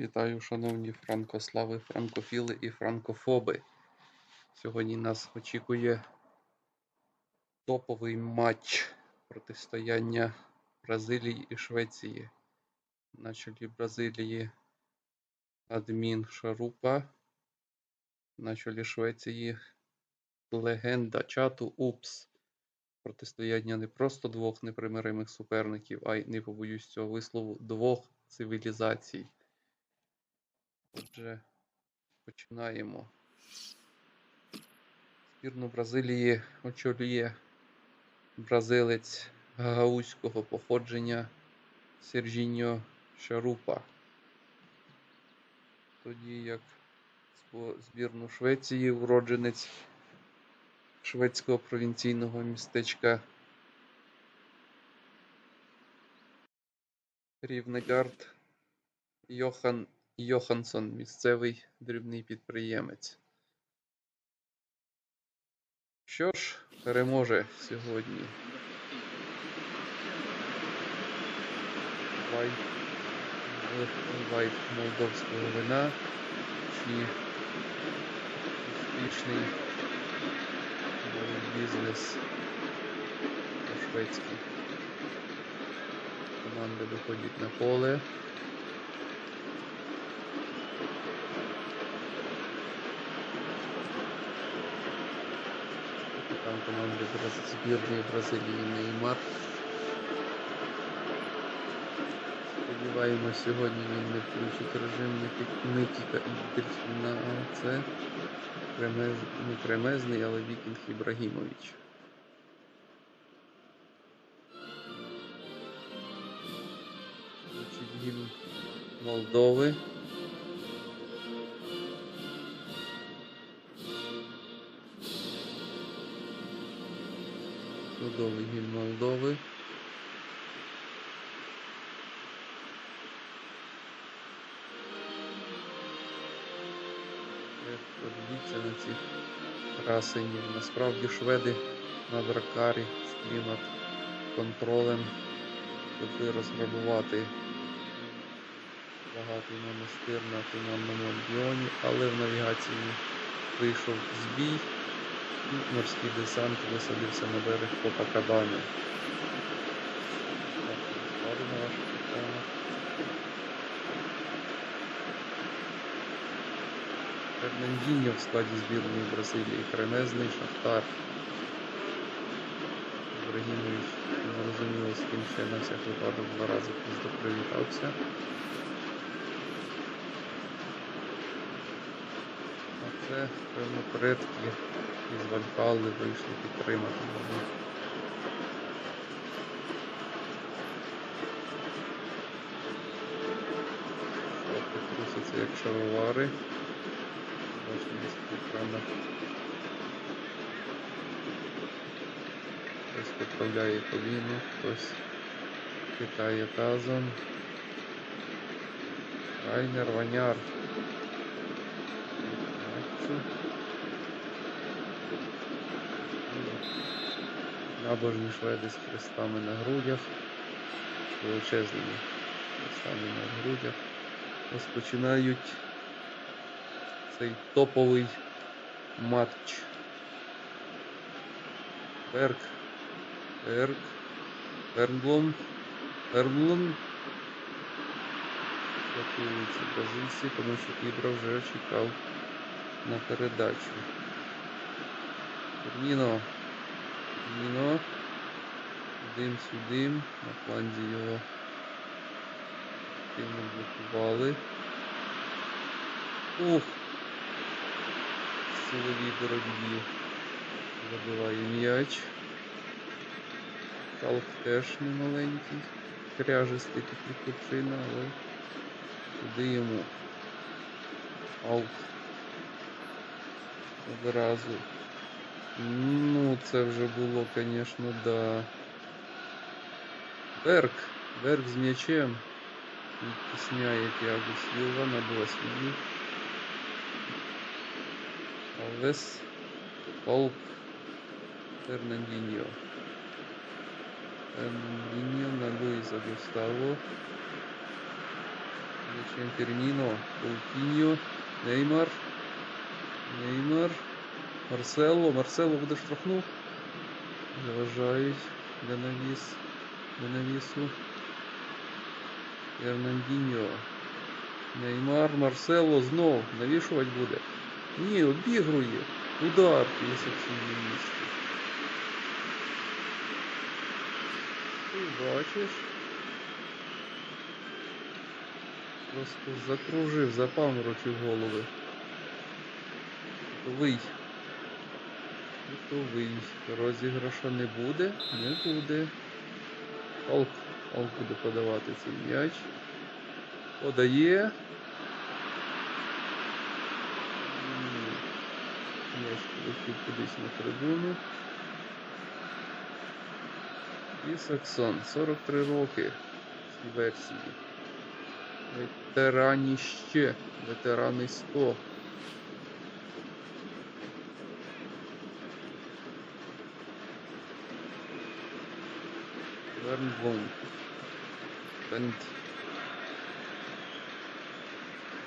Вітаю, шановні франкослави, франкофіли і франкофоби. Сьогодні нас очікує топовий матч протистояння Бразилії і Швеції. На чолі Бразилії адмін Шарупа. На чолі Швеції легенда чату Упс. Протистояння не просто двох непримиримих суперників, а й не побоюсь цього вислову двох цивілізацій. Отже, починаємо. Збірну Бразилії очолює бразилець гагаузького походження Сержіньо Шарупа. Тоді як збірну Швеції уродженець шведського провінційного містечка Рівнегард Йохан Йоханссон, місцевий дрібний підприємець. Що ж переможе сьогодні? Вайп, вайп молдовського вина чи успішний бізнес по-шведськи. Команди виходять на поле. Капітан команди Браз- збірної Бразилії Неймар. Сподіваємось, сьогодні він не включить режим Ники- Никіка Ідельфіна, а це не кремезний, але Вікінг Ібрагімович. Звучить гімн Молдови. Чудовий гімн Молдови. Подивіться на цих красенів. Насправді шведи на дракарі з клімат контролем, щоб розграбувати багатий монастир на туманному альбіоні, але в навігації вийшов збій морський десант висадився на берег Копакабани. Фернандіньо в складі збірної Бразилії, кремезний Шахтар. Ібрагімович зрозуміло, з ким ще на всяк випадок два рази пізно привітався. А це, певно, предки із Вальхалли вийшли підтримати. Шапки трусяться як шаровари. Бачимо екрана. Хтось поправляє коліно, хтось хитає тазом. Райнер Ваняр. Матчу. Набожні шведи з хрестами на грудях, величезними хрестами на грудях, розпочинають цей топовий матч. Берг, Берг, Бернблом, Бернблом. Готуються бразильці, тому що Ібра вже чекав на передачу. Ферміно. Ферміно. Дим сюдим. На фланзі його активно блокували. Ух! Силовій боротьбі забиває м'яч. Калк теж немаленький. Кряжистий такий хлопчина, але куди йому. Аут. Одразу. Ну, це вже було, звісно, да. Берг. Берг з м'ячем. Відтісняє Тіагу Сілва на досвіді. Алвес. Полк. Фернандіньо. Фернандіньо на Луїса Густаво. Зачем Ферміно? Каутіньо. Неймар. Неймар. Марсело. Марсело буде штрафну. Заважають. Де навіс. Де. Ернандіньо. Неймар. Марсело знов. Навішувати буде. Ні, обігрує. Удар 57 місці. Ти бачиш? Просто закружив, запаморочив голови. Готовий. Готовий. Розіграша не буде? Не буде. Олк. Олк буде подавати цей м'яч. Подає. М'яч полетів кудись на трибуну. І Саксон. 43 роки цій версії. Ветераніще. Ветерани 100. Вернблом. Бенд.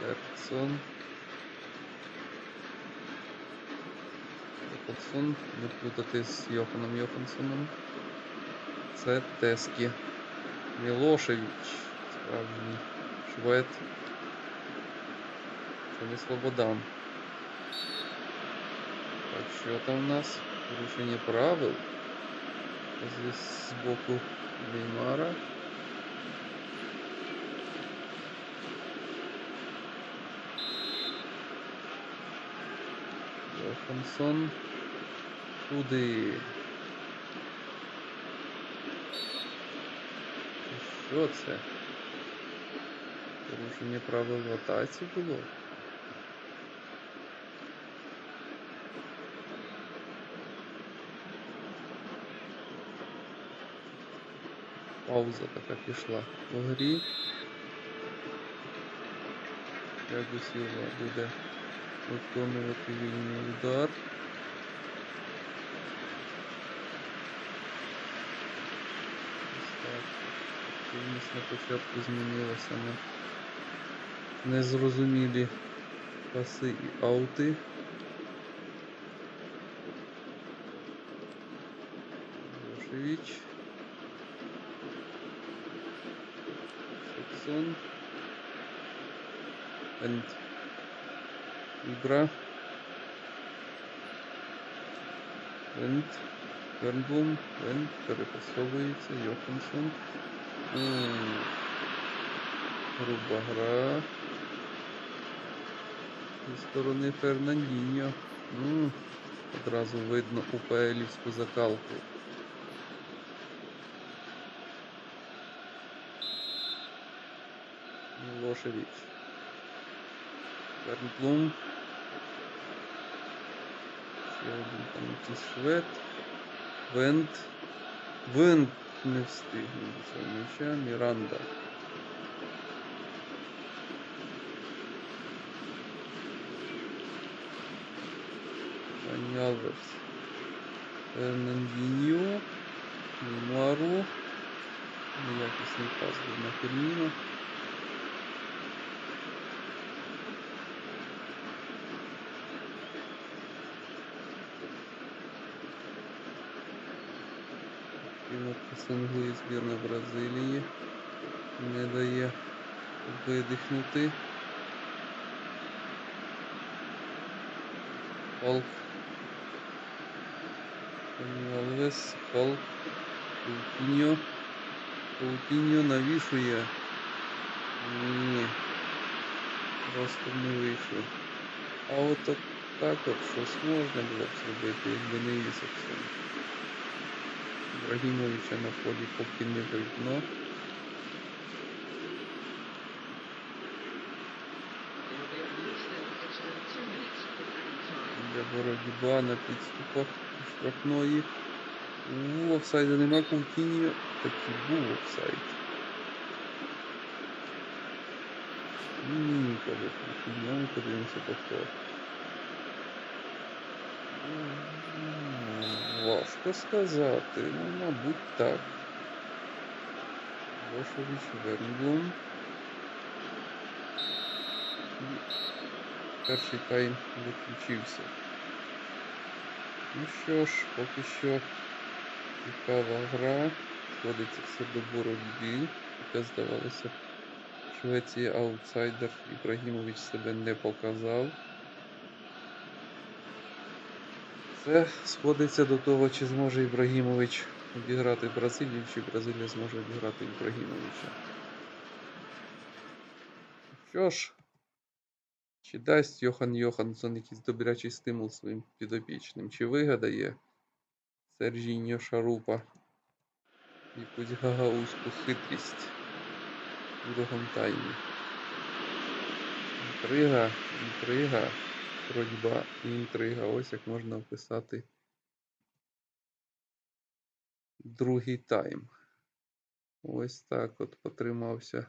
Бергсон. Якобсон. Не плутати з Йоханом Йохансоном. Це Тескі. Мілошевич. Справжній швед. Це не Слободан. Так, що там у нас? Порушення правил. З боку Неймара. Йоханссон. Туди. Що це? Порушення правил в атаці було? Пауза така пішла в грі. Як Сілва буде виконувати вільний удар. Активність на початку змінилася на незрозумілі паси і аути. Милошевич. Саксон. Энд. Игра. Энд. Вернблум. Энд. Перепасовується. Йоханссон. М, Груба гра. Зі сторони Фернандіньо. М, Одразу видно УПЛівську закалку. Мілошевич. Бернблум. Ще один там якийсь швед. Вент. Вент не встиг до цього м'яча. Міранда. Пані Алверс. Фернандіньо. Неймару. Неякісний пас був на Ферміно. Пресингує збірна Бразилії. Не дає видихнути. Халк. Алвес. Халк. Каутіньо. Каутіньо навішує. Ні. Просто не вийшов. А от так, так от щось можна було б зробити, якби не вісився. Ібрагімовича на полі поки не видно. Для боротьба на підступах штрафної. У офсайду нема Каутіньо. Таки був офсайд. Ні, каже Каутіньо, ми подивимося повтор. М, Важко сказати, ну, мабуть, так. Бошович Вернблум. Перший тайм виключився. Ну що ж, поки що цікава гра. Сходиться все до боротьби, яка здавалося. Швеція аутсайдер Ібрагімович себе не показав. Це сходиться до того, чи зможе Ібрагімович обіграти Бразилію, чи Бразилія зможе обіграти Ібрагімовича. Що ж, чи дасть Йохан Йоханссон якийсь добрячий стимул своїм підопічним, чи вигадає Сержіньо Шарупа якусь гагаузьку хитрість у другому таймі. Інтрига, інтрига, боротьба і інтрига. Ось як можна описати другий тайм. Ось так от потримався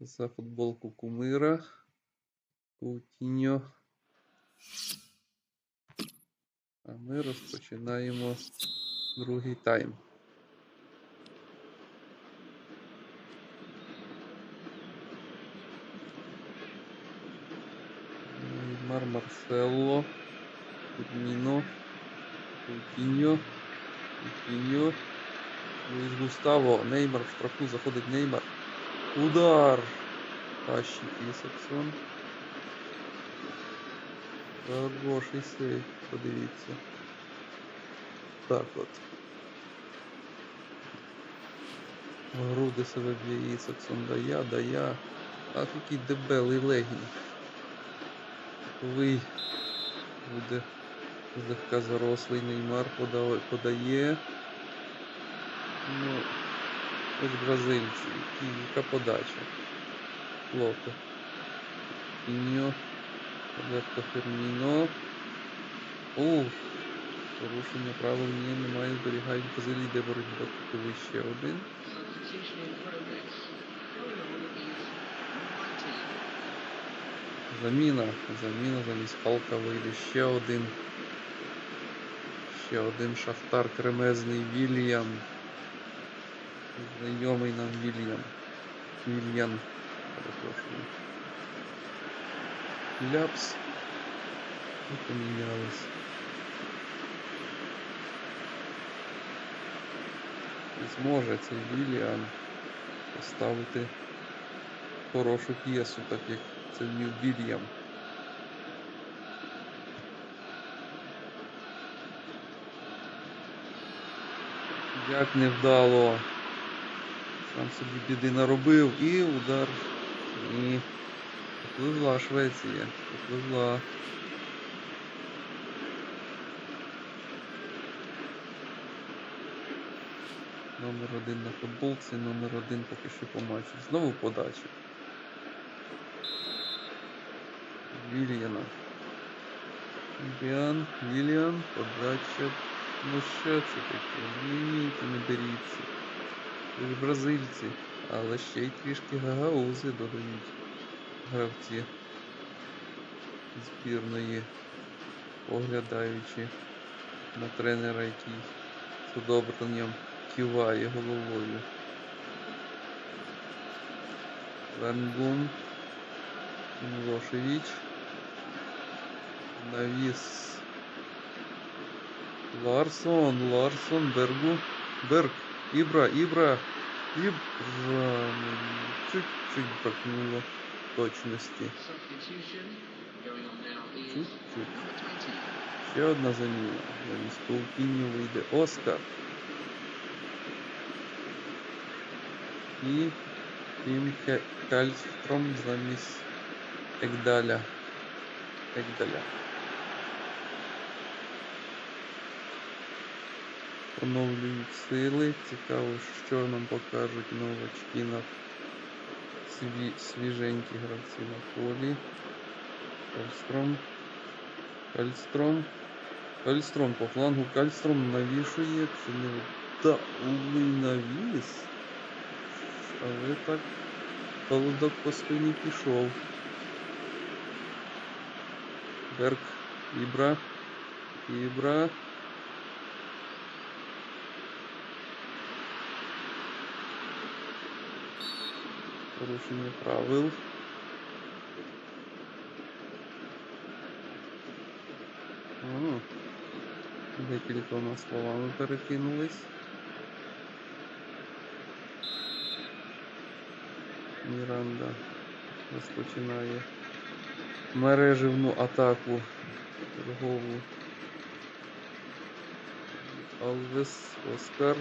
за футболку кумира. Кутіньо. А ми розпочинаємо другий тайм. Неймар Марсело. Ферміно. Кутіньо. Кутіньо. Луїс Густаво. Неймар в штрафу заходить Неймар. Удар! Тащить Ісаксон. Хороший сейв, подивіться. Так от. Груди себе б'є Ісаксон, да я, да я. Ах, який дебелий легінь. Таковий буде злегка зарослий Неймар подає. Ну, ось бразильці, яка подача. Плохо. Піньо. Роберто Ферміно. Уф. Порушення правил ні, немає, зберігають Бразилії, йде боротьба кутовий ще один. Заміна. Заміна замість Халка вийде ще один. Ще один шахтар кремезний Вільям. Знайомий нам Вільям. Вільян. Перепрошую. Ляпс. І помінялись. Зможе цей Вільям поставити хорошу п'єсу, так як це вмів Вільям. Як невдало. Сам собі біди наробив і удар. Ні. Попливла Швеція. Попливла. Номер один на футболці, номер один поки що по матчу. Знову подача. Вільяна. Вільян, Вільян, подача. Ну що це таке? Ні, не беріться. Ви ж бразильці, але ще й трішки гагаузи додають гравці збірної, поглядаючи на тренера, який з одобренням киває головою. Венгун, Мілошевич, навіс Ларсон, Ларсон, Бергу, Берг, Ібра, Ібра, Ібра, чуть-чуть бракнуло точності. Чуть-чуть. Ще одна заміна. Замість Паукіньо вийде Оскар. І Тім Кальстром замість Егдаля. Егдаля. Поновлюють сили. Цікаво, що нам покажуть новачки на сві... свіженькі гравці на полі. Кальстром. Кальстром. Кальстром по флангу. Кальстром навішує. Це невдалий навіс. Але так холодок по спині пішов. Берг. Ібра. Ібра. порушення правил. О, декількома словами перекинулись. Міранда розпочинає мереживну атаку торгову. Алвес, Оскар,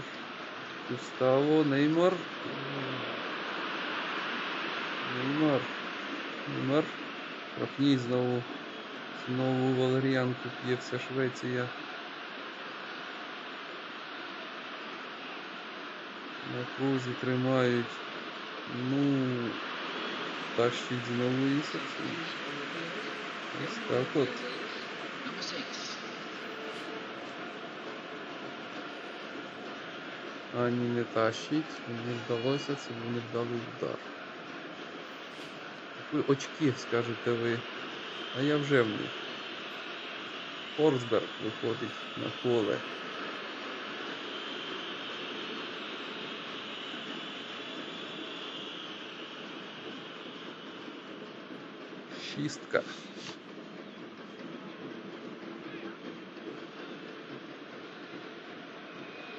Густаво, Неймар. Неймар. Неймар. Рахній знову. Знову валеріанку п'є вся Швеція. На крузі тримають. Ну, тащить знову Ісаксу. Ось так от. Six. Ані не тащить, мені здалося, це був невдалий удар. Очки, скажете ви, а я вже в них. Форсберг виходить на поле. Шістка.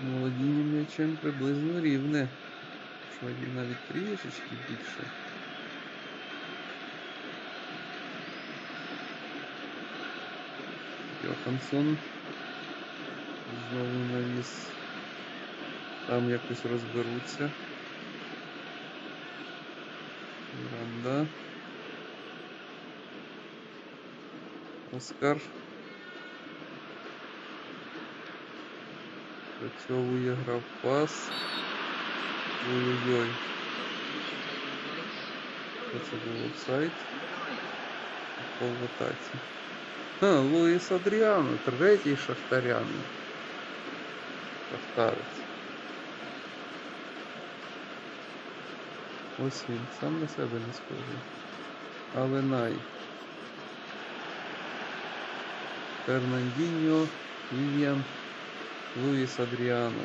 Володіння м'ячем приблизно рівне. Шведів навіть трішечки більше. Йоханссон. Знову навіс. Там якось розберуться. Міранда. Оскар. Працьовує грав пас. Ой-ой-ой. Це був офсайд? Пол в атаці. А, Луїс Адріано, третій шахтарян. Шахтарець. Ось він, сам на себе не схожий. Але най. Фернандіньо, Вільям, Луїс Адріано.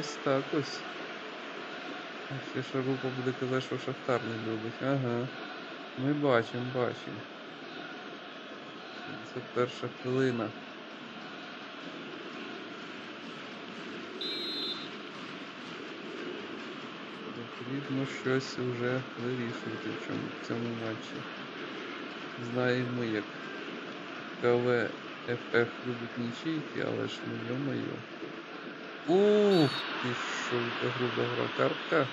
Ось так ось. Ще Шарупа буде казати, що Шахтар не любить. Ага. Ми бачимо, бачимо. Це перша хвилина. Потрібно щось вже вирішувати в цьому, в цьому матчі. Знаємо як КВ ФФ любить нічийки, але ж ну йо-моє. Ух, що груба гра картка.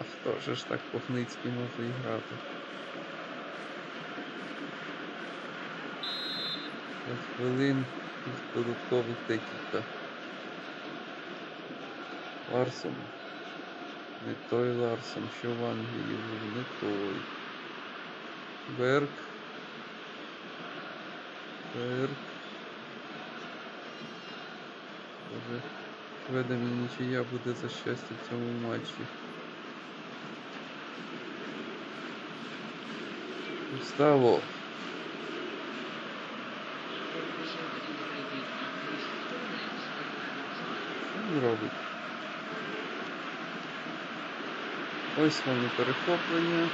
А хто ж так по-хницьки може і грати? Хвилин додаткових декілька. Ларсон. Не той Ларсон, що в Англії був, не той. Берг. Берг. Боже, шведам і нічия буде за щастя в цьому матчі. Густаво. Що він робить? Ось вони перехоплення.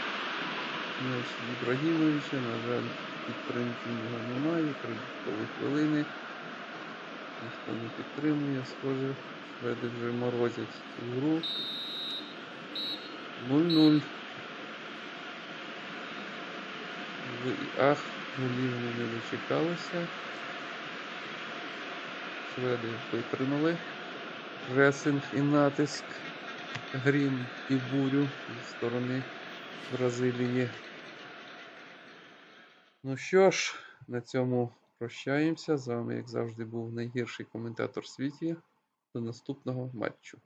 Ібрагімовича, на жаль, підтримки в нього немає, прибуткові хвилини. Ніхто не підтримує, схоже, шведи вже морозять цю гру. 0-0. В- Ах, голів ми не дочекалося. Шведи витримали. Пресинг і натиск. Грім і бурю зі сторони Бразилії. Ну що ж, на цьому прощаємося. З вами, як завжди, був найгірший коментатор світі. До наступного матчу.